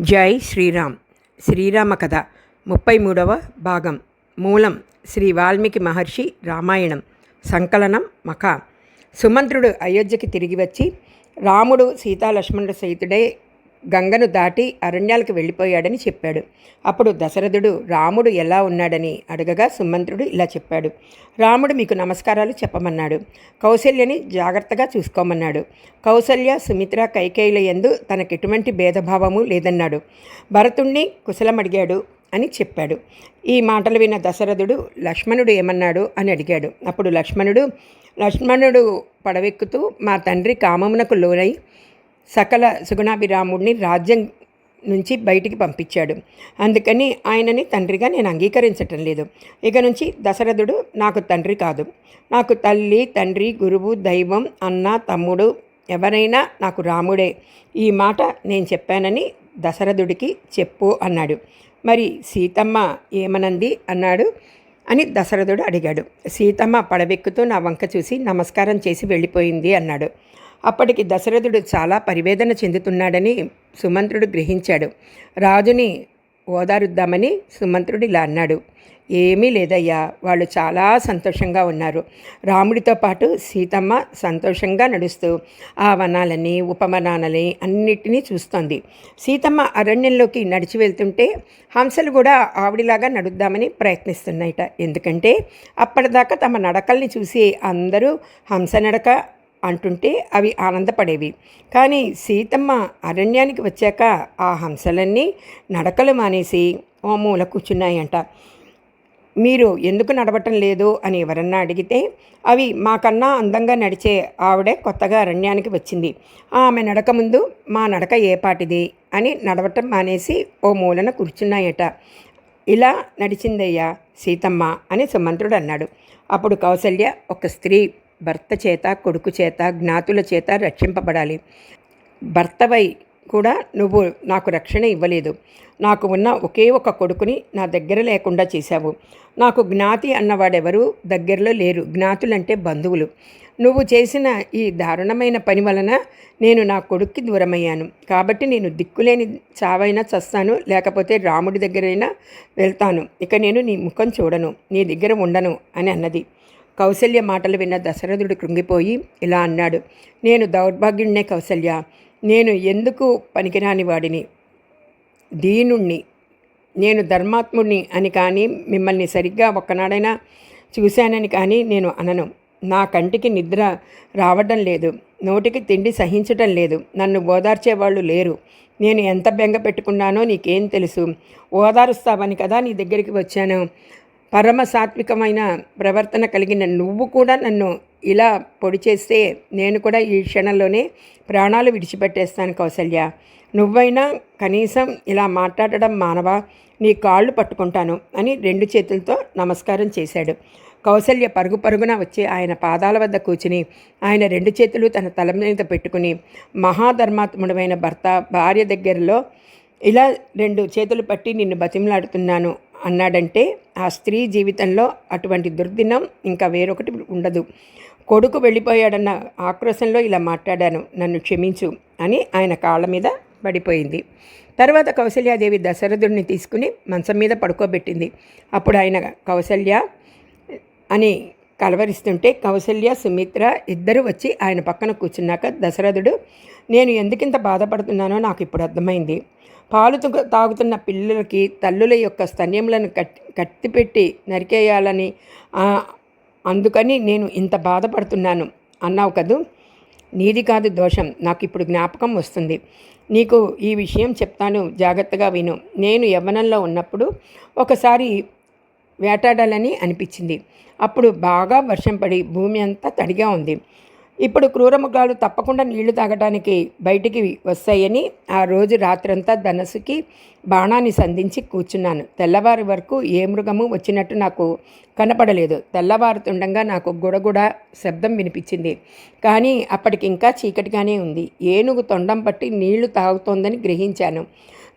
జై శ్రీరామ్. శ్రీరామ కథ ముప్పై మూడవ భాగం. మూలం శ్రీ వాల్మీకి మహర్షి రామాయణం. సంకలనం మఖ. సుమంత్రుడు అయోధ్యకి తిరిగి వచ్చి రాముడు సీతాలక్ష్మణుడు సహితుడే గంగను దాటి అరణ్యాలకు వెళ్ళిపోయాడని చెప్పాడు. అప్పుడు దశరథుడు రాముడు ఎలా ఉన్నాడని? అడగగా సుమంత్రుడు ఇలా చెప్పాడు. రాముడు మీకు నమస్కారాలు చెప్పమన్నాడు. కౌశల్యని జాగ్రత్తగా చూసుకోమన్నాడు. కౌశల్య సుమిత్ర కైకేయుల ఎందు తనకెటువంటి భేదభావము లేదన్నాడు. భరతుణ్ణి కుశలం అడిగాడు అని చెప్పాడు. ఈ మాటలు విన్న దశరథుడు లక్ష్మణుడు ఏమన్నాడు? అని అడిగాడు. అప్పుడు లక్ష్మణుడు లక్ష్మణుడు పడవెక్కుతూ మా తండ్రి కామమునకు లోనై సకల సుగుణాభిరాముడిని రాజ్యం నుంచి బయటికి పంపించాడు. అందుకని ఆయనని తండ్రిగా నేను అంగీకరించటం లేదు. ఇక నుంచి దశరథుడు నాకు తండ్రి కాదు. నాకు తల్లి తండ్రి గురువు దైవం అన్న తమ్ముడు ఎవరైనా నాకు రాముడే. ఈ మాట నేను చెప్పానని దశరథుడికి చెప్పు అన్నాడు. మరి సీతమ్మ ఏమనంది అన్నాడు అని దశరథుడు అడిగాడు. సీతమ్మ పడవెక్కుతూ నా వంక చూసి నమస్కారం చేసి వెళ్ళిపోయింది అన్నాడు. అప్పటికి దశరథుడు చాలా పరివేదన చెందుతున్నాడని సుమంత్రుడు గ్రహించాడు. రాజుని ఓదారుద్దామని సుమంత్రుడు ఇలా అన్నాడు. ఏమీ లేదయ్యా వాళ్ళు చాలా సంతోషంగా ఉన్నారు. రాముడితో పాటు సీతమ్మ సంతోషంగా నడుస్తూ ఆ వనాలని ఉపవనాలని అన్నిటినీ చూస్తోంది. సీతమ్మ అరణ్యంలోకి నడిచి వెళ్తుంటే హంసలు కూడా ఆవిడిలాగా నడుద్దామని ప్రయత్నిస్తున్నాయిట. ఎందుకంటే అప్పటిదాకా తమ నడకల్ని చూసి అందరూ హంస నడక అంటుంటే అవి ఆనందపడేవి. కానీ సీతమ్మ అరణ్యానికి వచ్చాక ఆ హంసలన్నీ నడకలు మానేసి ఓ మూల కూర్చున్నాయంట. మీరు ఎందుకు నడవటం లేదు? అని ఎవరన్నా అడిగితే అవి మాకన్నా అందంగా నడిచే ఆవిడే కొత్తగా అరణ్యానికి వచ్చింది. ఆమె నడక ముందు మా నడక ఏపాటిది అని నడవటం మానేసి ఓ మూలన కూర్చున్నాయట. ఇలా నడిచిందయ్యా సీతమ్మ అని సుమంత్రుడు అన్నాడు. అప్పుడు కౌసల్య ఒక స్త్రీ భర్త చేత కొడుకు చేత జ్ఞాతుల చేత రక్షింపబడాలి. భర్తవై కూడా నువ్వు నాకు రక్షణ ఇవ్వలేదు. నాకు ఉన్న ఒకే ఒక కొడుకుని నా దగ్గర లేకుండా చేశావు. నాకు జ్ఞాతి అన్నవాడెవరూ దగ్గరలో లేరు. జ్ఞాతులంటే బంధువులు. నువ్వు చేసిన ఈ దారుణమైన పని వలన నేను నా కొడుక్కి దూరమయ్యాను. కాబట్టి నేను దిక్కులేని చావైనా చస్తాను. లేకపోతే రాముడి దగ్గరైనా వెళ్తాను. ఇక నేను నీ ముఖం చూడను. నీ దగ్గర ఉండను అని అన్నది. కౌశల్య మాటలు విన్న దశరథుడు కృంగిపోయి ఇలా అన్నాడు నేను దౌర్భాగ్యుణ్ణే కౌశల్య నేను ఎందుకు పనికిరాని వాడిని? దీనుణ్ణి. నేను ధర్మాత్ముడిని అని కానీ మిమ్మల్ని సరిగ్గా ఒక్కనాడైనా చూశానని కానీ నేను అనను. నా కంటికి నిద్ర రావడం లేదు. నోటికి తిండి సహించటం లేదు. నన్ను ఓదార్చేవాళ్ళు లేరు. నేను ఎంత బెంగ పెట్టుకున్నానో నీకేం తెలుసు? ఓదారుస్తావని కదా నీ దగ్గరికి వచ్చాను. పరమ సాత్వికమైన ప్రవర్తన కలిగిన నువ్వు కూడా నన్ను ఇలా పొడి చేస్తే నేను కూడా ఈ క్షణంలోనే ప్రాణాలు విడిచిపెట్టేస్తాను కౌసల్య. నువ్వైనా కనీసం ఇలా మాట్లాడడం మానవా? నీ కాళ్ళు పట్టుకుంటాను అని రెండు చేతులతో నమస్కారం చేశాడు. కౌసల్య పరుగు పరుగున వచ్చి ఆయన పాదాల వద్ద కూర్చుని ఆయన రెండు చేతులు తన తల మీద పెట్టుకుని మహాధర్మాత్ముడమైన భర్త భార్య దగ్గరలో ఇలా రెండు చేతులు పట్టి నిన్ను బతిమలాడుతున్నాను అన్నాడంటే ఆ స్త్రీ జీవితంలో అటువంటి దుర్దినం ఇంకా వేరొకటి ఉండదు. కొడుకు వెళ్ళిపోయాడన్న ఆక్రోశంలో ఇలా మాట్లాడాను నన్ను క్షమించు అని ఆయన కాళ్ళ మీద పడిపోయింది. తర్వాత కౌశల్యాదేవి దశరథుడిని తీసుకుని మంచం మీద పడుకోబెట్టింది. అప్పుడు ఆయన కౌశల్య అని కలవరిస్తుంటే కౌశల్య సుమిత్ర ఇద్దరు వచ్చి ఆయన పక్కన కూర్చున్నాక దశరథుడు నేను ఎందుకింత బాధపడుతున్నానో నాకు ఇప్పుడు అర్థమైంది. పాలు తాగుతున్న పిల్లలకి తల్లుల యొక్క స్తన్యములను కట్టి కట్టిపెట్టి నరికేయాలని అందుకని నేను ఇంత బాధపడుతున్నాను. అన్నావు కదూ? నీది కాదు దోషం. నాకు ఇప్పుడు జ్ఞాపకం వస్తుంది. నీకు ఈ విషయం చెప్తాను. జాగ్రత్తగా విను. నేను యవ్వనంలో ఉన్నప్పుడు ఒకసారి వేటాడాలని అనిపించింది. అప్పుడు బాగా వర్షం పడి భూమి అంతా తడిగా ఉంది. ఇప్పుడు క్రూరమృగాలు తప్పకుండా నీళ్ళు తాగడానికి బయటికి వస్తాయని ఆ రోజు రాత్రంతా ధనసుకి బాణాన్ని సంధించి కూర్చున్నాను. తెల్లవారి వరకు ఏ మృగము వచ్చినట్టు నాకు కనపడలేదు. తెల్లవారుతుండగా నాకు గుడగుడ శబ్దం వినిపించింది. కానీ అప్పటికి ఇంకా చీకటిగానే ఉంది. ఏనుగు తొండం పట్టి నీళ్ళు తాగుతోందని గ్రహించాను.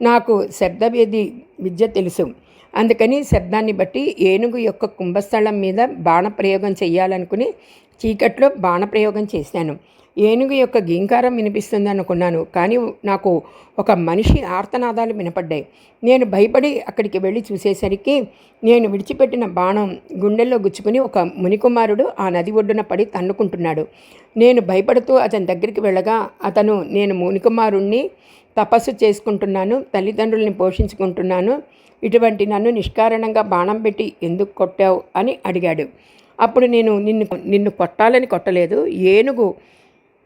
నాకు శబ్దవేది విద్య తెలుసు. అందుకని శబ్దాన్ని బట్టి ఏనుగు యొక్క కుంభస్థలం మీద బాణప్రయోగం చేయాలనుకుని చీకట్లో బాణప్రయోగం చేశాను. ఏనుగు యొక్క గీంకారం వినిపిస్తుంది అనుకున్నాను. కానీ నాకు ఒక మనిషి ఆర్తనాదాలు వినపడ్డాయి. నేను భయపడి అక్కడికి వెళ్ళి చూసేసరికి నేను విడిచిపెట్టిన బాణం గుండెల్లో గుచ్చుకుని ఒక మునికుమారుడు ఆ నది ఒడ్డున పడి తన్నుకుంటున్నాడు. నేను భయపడుతూ అతని దగ్గరికి వెళ్ళగా అతను నేను మునికుమారుణ్ణి తపస్సు చేసుకుంటున్నాను తల్లిదండ్రుల్ని పోషించుకుంటున్నాను. ఇటువంటి నన్ను నిష్కారణంగా బాణం పెట్టి ఎందుకు కొట్టావు? అని అడిగాడు. అప్పుడు నేను నిన్ను నిన్ను కొట్టాలని కొట్టలేదు. ఏనుగు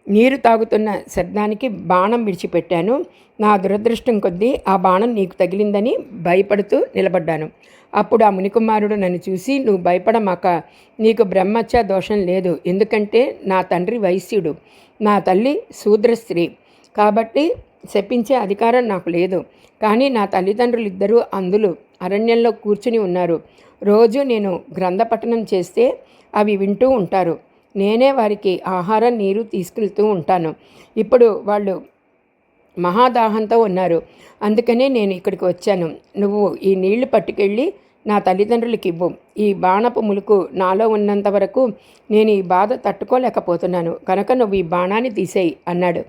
నీరు తాగుతున్న శబ్దానికి బాణం విడిచిపెట్టాను. నా దురదృష్టం కొద్దీ ఆ బాణం నీకు తగిలిందని భయపడుతూ నిలబడ్డాను. అప్పుడు ఆ మునికుమారుడు నన్ను చూసి నువ్వు భయపడమాక నీకు బ్రహ్మత్య దోషం లేదు. ఎందుకంటే నా తండ్రి వైశ్యుడు. నా తల్లి శూద్ర స్త్రీ కాబట్టి శపించే అధికారం నాకు లేదు. కానీ నా తల్లిదండ్రులు ఇద్దరూ అందులు అరణ్యంలో కూర్చుని ఉన్నారు. రోజు నేను గ్రంథ పఠనం చేస్తే అవి వింటూ ఉంటారు. నేనే వారికి ఆహారం నీరు తీసుకెళ్తూ ఉంటాను. ఇప్పుడు వాళ్ళు మహాదాహంతో ఉన్నారు. అందుకనే నేను ఇక్కడికి వచ్చాను. నువ్వు ఈ నీళ్ళు పట్టుకెళ్ళి నా తల్లిదండ్రులకి ఇవ్వు. ఈ బాణపు ములుకు నాలో ఉన్నంత వరకు నేను ఈ బాధ తట్టుకోలేకపోతున్నాను. కనుక నువ్వు ఈ బాణాన్ని తీసేయి అన్నాడు.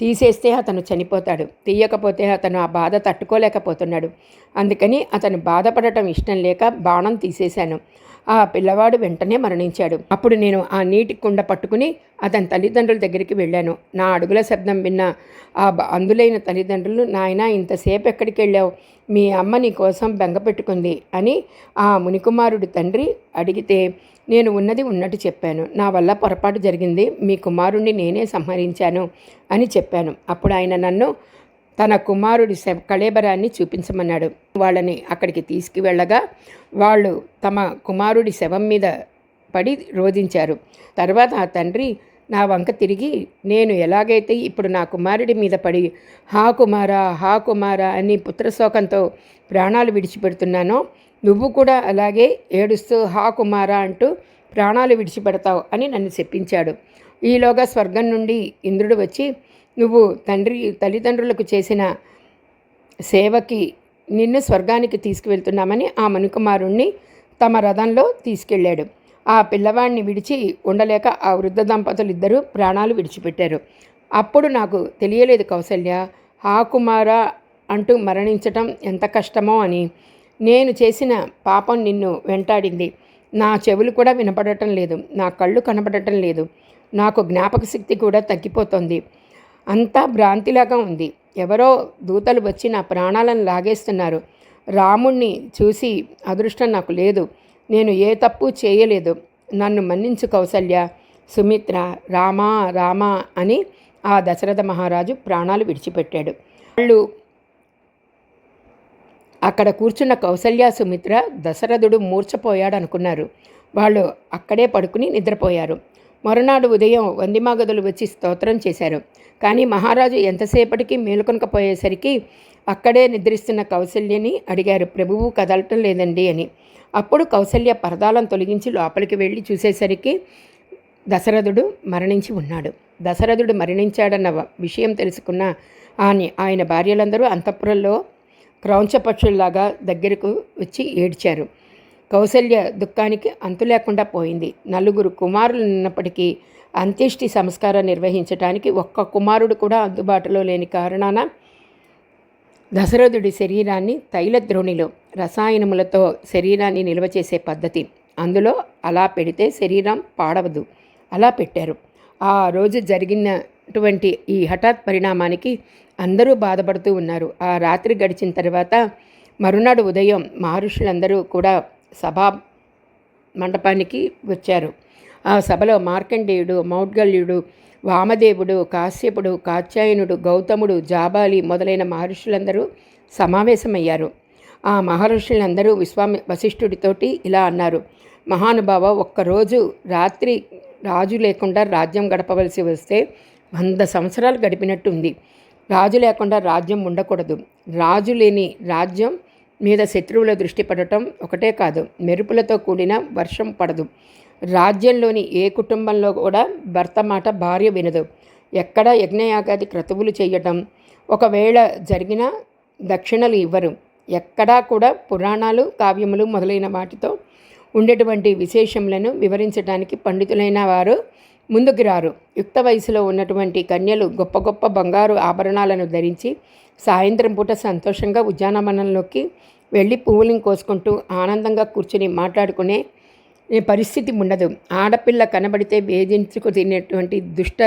తీసేస్తే అతను చనిపోతాడు. తీయకపోతే అతను ఆ బాధ తట్టుకోలేకపోతున్నాడు. అందుకని అతను బాధపడటం ఇష్టం లేక బాణం తీసేశాను. ఆ పిల్లవాడు వెంటనే మరణించాడు. అప్పుడు నేను ఆ నీటి కుండ పట్టుకుని అతని తల్లిదండ్రుల దగ్గరికి వెళ్ళాను. నా అడుగుల శబ్దం విన్న ఆ అందులైన తల్లిదండ్రులు నాయన ఇంతసేపు ఎక్కడికి వెళ్ళావు? మీ అమ్మ నీ కోసం బెంగ పెట్టుకుంది అని ఆ మునికుమారుడి తండ్రి అడిగితే నేను ఉన్నది ఉన్నట్టు చెప్పాను. నా వల్ల పొరపాటు జరిగింది. మీ కుమారుణ్ణి నేనే సంహరించాను అని చెప్పాను. అప్పుడు ఆయన నన్ను తన కుమారుడి శవ కళేబరాన్ని చూపించమన్నాడు. వాళ్ళని అక్కడికి తీసుకువెళ్ళగా వాళ్ళు తమ కుమారుడి శవం మీద పడి రోధించారు. తర్వాత ఆ తండ్రి నా వంక తిరిగి నేను ఎలాగైతే ఇప్పుడు నా కుమారుడి మీద పడి హా కుమారా హా కుమారా అని పుత్రశోకంతో ప్రాణాలు విడిచిపెడుతున్నానో నువ్వు కూడా అలాగే ఏడుస్తూ హా కుమారా అంటూ ప్రాణాలు విడిచిపెడతావు అని నన్ను చెప్పించాడు. ఈలోగా స్వర్గం నుండి ఇంద్రుడు వచ్చి నువ్వు తండ్రి తల్లిదండ్రులకు చేసిన సేవకి నిన్ను స్వర్గానికి తీసుకువెళ్తున్నామని ఆ మణికుమారుణ్ణి తమ రథంలో తీసుకెళ్ళాడు. ఆ పిల్లవాడిని విడిచి ఉండలేక ఆ వృద్ధ దంపతులు ఇద్దరూ ప్రాణాలు విడిచిపెట్టారు. అప్పుడు నాకు తెలియలేదు కౌసల్య ఆ కుమార అంటూ మరణించటం ఎంత కష్టమో అని. నేను చేసిన పాపం నిన్ను వెంటాడింది. నా చెవులు కూడా వినపడటం లేదు. నా కళ్ళు కనపడటం లేదు. నాకు జ్ఞాపక శక్తి కూడా తగ్గిపోతుంది. అంతా భ్రాంతిలాగా ఉంది. ఎవరో దూతలు వచ్చి నా ప్రాణాలను లాగేస్తున్నారు. రాముణ్ణి చూసి అదృష్టం నాకు లేదు. నేను ఏ తప్పు చేయలేదు. నన్ను మన్నించు కౌసల్య సుమిత్ర రామా రామా అని ఆ దశరథ మహారాజు ప్రాణాలు విడిచిపెట్టాడు. వాళ్ళు అక్కడ కూర్చున్న కౌసల్య సుమిత్ర దశరథుడు మూర్చపోయాడు అనుకున్నారు వాళ్ళు అక్కడే పడుకుని నిద్రపోయారు. మరునాడు ఉదయం వందిమాగదులు వచ్చి స్తోత్రం చేశారు. కానీ మహారాజు ఎంతసేపటికి మేలుకొనకపోయేసరికి అక్కడే నిద్రిస్తున్న కౌశల్యని అడిగారు ప్రభువు కదలటం లేదండి అని. అప్పుడు కౌశల్య పరదాలను తొలగించి లోపలికి వెళ్ళి చూసేసరికి దశరథుడు మరణించి ఉన్నాడు. దశరథుడు మరణించాడన్న విషయం తెలుసుకున్న ఆయన ఆయన భార్యలందరూ అంతఃపురంలో క్రౌంచపక్షుల్లాగా దగ్గరకు వచ్చి ఏడ్చారు. కౌశల్య దుఃఖానికి అంతు లేకుండా పోయింది. నలుగురు కుమారులు ఉన్నప్పటికీ అంత్యేష్టి సంస్కారం నిర్వహించడానికి ఒక్క కుమారుడు కూడా అందుబాటులో లేని కారణాన దశరథుడి శరీరాన్ని తైలద్రోణిలో రసాయనములతో శరీరాన్ని నిల్వ చేసే పద్ధతి. అందులో అలా పెడితే శరీరం పాడవదు. అలా పెట్టారు. ఆ రోజు జరిగినటువంటి ఈ హఠాత్ పరిణామానికి అందరూ బాధపడుతూ ఉన్నారు. ఆ రాత్రి గడిచిన తర్వాత మరునాడు ఉదయం మహర్షులందరూ కూడా సభా మండపానికి వచ్చారు. ఆ సభలో మార్కండేయుడు మౌడ్గల్యుడు వామదేవుడు కాశ్యపుడు కాత్యాయనుడు గౌతముడు జాబాలి మొదలైన మహర్షులందరూ సమావేశమయ్యారు. ఆ మహర్షులందరూ విశ్వామి వశిష్ఠుడితోటి ఇలా అన్నారు. మహానుభావ ఒక్కరోజు రాత్రి రాజు లేకుండా రాజ్యం గడపవలసి వస్తే వంద సంవత్సరాలు గడిపినట్టుంది. రాజు లేకుండా రాజ్యం ఉండకూడదు. రాజు లేని రాజ్యం మీద శత్రువుల దృష్టి పడటం ఒకటే కాదు మెరుపులతో కూడిన వర్షం పడదు. రాజ్యంలోని ఏ కుటుంబంలో కూడా భర్త మాట భార్య వినదు. ఎక్కడ యజ్ఞయాగాది క్రతువులు చేయటం ఒకవేళ జరిగిన దక్షిణలు ఇవ్వరు. ఎక్కడా కూడా పురాణాలు కావ్యములు మొదలైన వాటితో ఉండేటువంటి విశేషములను వివరించడానికి పండితులైన వారు ముందుకు రారు యుక్త వయసులో ఉన్నటువంటి కన్యలు గొప్ప గొప్ప బంగారు ఆభరణాలను ధరించి సాయంత్రం పూట సంతోషంగా ఉద్యానవనంలోకి వెళ్ళి పువ్వులను కోసుకుంటూ ఆనందంగా కూర్చుని మాట్లాడుకునే పరిస్థితి ఉండదు. ఆడపిల్ల కనబడితే వేధించుకు తినేటువంటి దుష్ట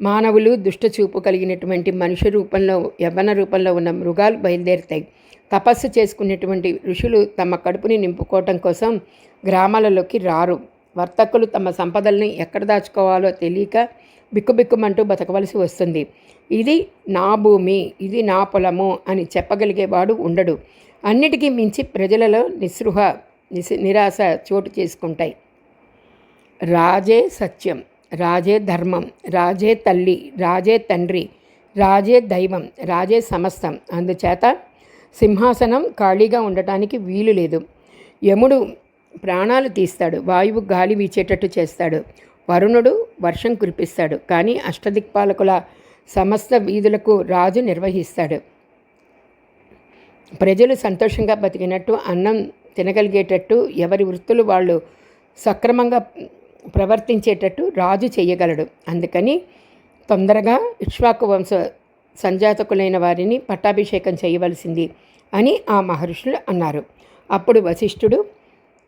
మానవులు దుష్ట చూపు కలిగినటువంటి మనుష్య రూపంలో యవ్వన రూపంలో ఉన్న మృగాలు బయలుదేరుతాయి. తపస్సు చేసుకునేటువంటి ఋషులు తమ కడుపుని నింపుకోవటం కోసం గ్రామాలలోకి రారు. వర్తకులు తమ సంపదల్ని ఎక్కడ దాచుకోవాలో తెలియక బిక్కుబిక్కుమంటూ బతకవలసి వస్తుంది. ఇది నా భూమి ఇది నా పొలము అని చెప్పగలిగేవాడు ఉండడు. అన్నిటికీ మించి ప్రజలలో నిస్పృహ నిస్ నిరాశ చోటు చేసుకుంటాయి. రాజే సత్యం రాజే ధర్మం రాజే తల్లి రాజే తండ్రి రాజే దైవం రాజే సమస్తం. అందుచేత సింహాసనం ఖాళీగా ఉండటానికి వీలు లేదు. యముడు ప్రాణాలు తీస్తాడు. వాయువు గాలి వీచేటట్టు చేస్తాడు. వరుణుడు వర్షం కురిపిస్తాడు. కానీ అష్టదిక్పాలకుల సమస్త వీధులకు రాజు నిర్వహిస్తాడు. ప్రజలు సంతోషంగా బతికినట్టు అన్నం తినగలిగేటట్టు ఎవరి వృత్తులు వాళ్ళు సక్రమంగా ప్రవర్తించేటట్టు రాజు చేయగలడు. అందుకని తొందరగా ఇక్ష్వాకు వంశ సంజాతకులైన వారిని పట్టాభిషేకం చేయవలసింది అని ఆ మహర్షులు అన్నారు. అప్పుడు వశిష్ఠుడు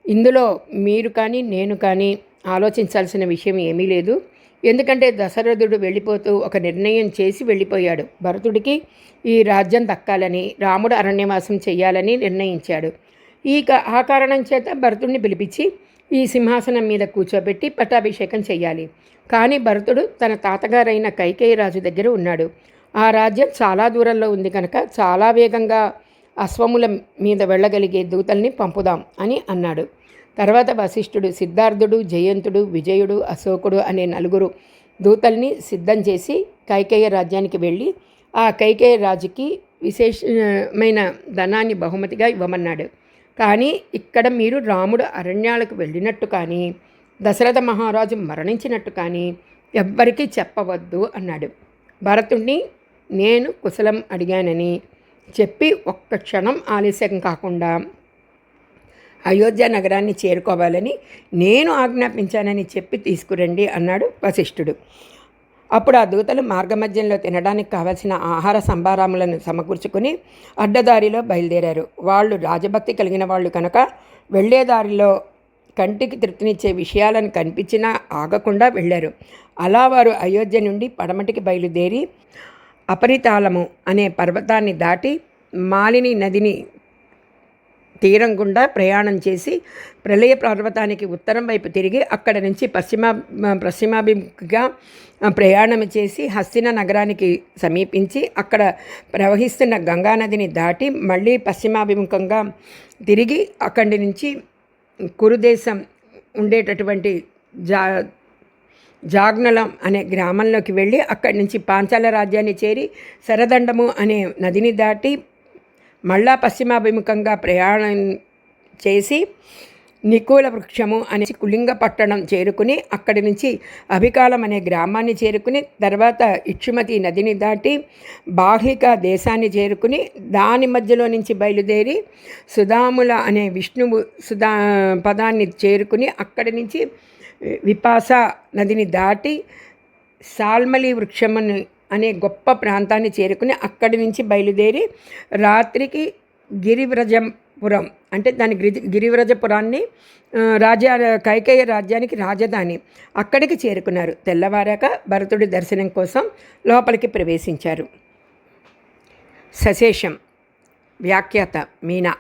ఇందులో మీరు కానీ నేను కానీ ఆలోచించాల్సిన విషయం ఏమీ లేదు. ఎందుకంటే దశరథుడు వెళ్ళిపోతూ ఒక నిర్ణయం చేసి వెళ్ళిపోయాడు. భరతుడికి ఈ రాజ్యం దక్కాలని రాముడు అరణ్యవాసం చేయాలని నిర్ణయించాడు. ఈ ఆ కారణం చేత భరతుడిని పిలిపించి ఈ సింహాసనం మీద కూర్చోబెట్టి పట్టాభిషేకం చేయాలి. కానీ భరతుడు తన తాతగారైన కైకేయి రాజు దగ్గర ఉన్నాడు. ఆ రాజ్యం చాలా దూరంలో ఉంది కనుక చాలా వేగంగా అశ్వముల మీద వెళ్ళగలిగే దూతల్ని పంపుదాం అని అన్నాడు. తర్వాత వశిష్ఠుడు సిద్ధార్థుడు జయంతుడు విజయుడు అశోకుడు అనే నలుగురు దూతల్ని సిద్ధం చేసి కైకేయ రాజ్యానికి వెళ్ళి ఆ కైకేయ రాజుకి విశేషమైన ధనాన్ని బహుమతిగా ఇవ్వమన్నాడు. కానీ ఇక్కడ మీరు రాముడు అరణ్యాలకు వెళ్ళినట్టు కానీ దశరథ మహారాజు మరణించినట్టు కానీ ఎవ్వరికీ చెప్పవద్దు అన్నాడు. భరతుణ్ణి నేను కుశలం అడిగానని చెప్పి ఒక్క క్షణం ఆలస్యం కాకుండా అయోధ్య నగరాన్ని చేరుకోవాలని నేను ఆజ్ఞాపించానని చెప్పి తీసుకురండి అన్నాడు వశిష్ఠుడు. అప్పుడు ఆ దూతలు మార్గమధ్యంలో తినడానికి కావలసిన ఆహార సంభారాములను సమకూర్చుకుని అడ్డదారిలో బయలుదేరారు. వాళ్ళు రాజభక్తి కలిగిన వాళ్ళు కనుక వెళ్ళేదారిలో కంటికి తృప్తినిచ్చే విషయాలను కనిపించినా ఆగకుండా వెళ్ళారు. అలా వారు అయోధ్య నుండి పడమటికి బయలుదేరి అపరితాళము అనే పర్వతాన్ని దాటి మాలిని నదిని తీరం గుండా ప్రయాణం చేసి ప్రళయ పర్వతానికి ఉత్తరం వైపు తిరిగి అక్కడ నుంచి పశ్చిమ పశ్చిమాభిముఖిగా ప్రయాణం చేసి హస్తిన నగరానికి సమీపించి అక్కడ ప్రవహిస్తున్న గంగానదిని దాటి మళ్ళీ పశ్చిమాభిముఖంగా తిరిగి అక్కడి నుంచి కురుదేశం ఉండేటటువంటి జా జాగ్నలం అనే గ్రామంలోకి వెళ్ళి అక్కడి నుంచి పాంచాల రాజ్యాన్ని చేరి శరదండము అనే నదిని దాటి మళ్ళా పశ్చిమాభిముఖంగా ప్రయాణం చేసి నికూల వృక్షము అనే కులింగ పట్టణం చేరుకుని అక్కడి నుంచి అభికాలం అనే గ్రామాన్ని చేరుకుని తర్వాత ఇక్షుమతి నదిని దాటి బాహ్లిక దేశాన్ని చేరుకుని దాని మధ్యలో నుంచి బయలుదేరి సుధాముల అనే విష్ణువు సుధా పదాన్ని చేరుకుని అక్కడి నుంచి విపాస నదిని దాటి సాల్మలి వృక్షమని అనే గొప్ప ప్రాంతాన్ని చేరుకుని అక్కడి నుంచి బయలుదేరి రాత్రికి గిరివ్రజపురం అంటే దాని గిరి గిరివ్రజపురాన్ని రాజా కైకేయ రాజ్యానికి రాజధాని అక్కడికి చేరుకున్నారు. తెల్లవారాక భరతుడి దర్శనం కోసం లోపలికి ప్రవేశించారు. సశేషం వ్యాఖ్యాత మీనా.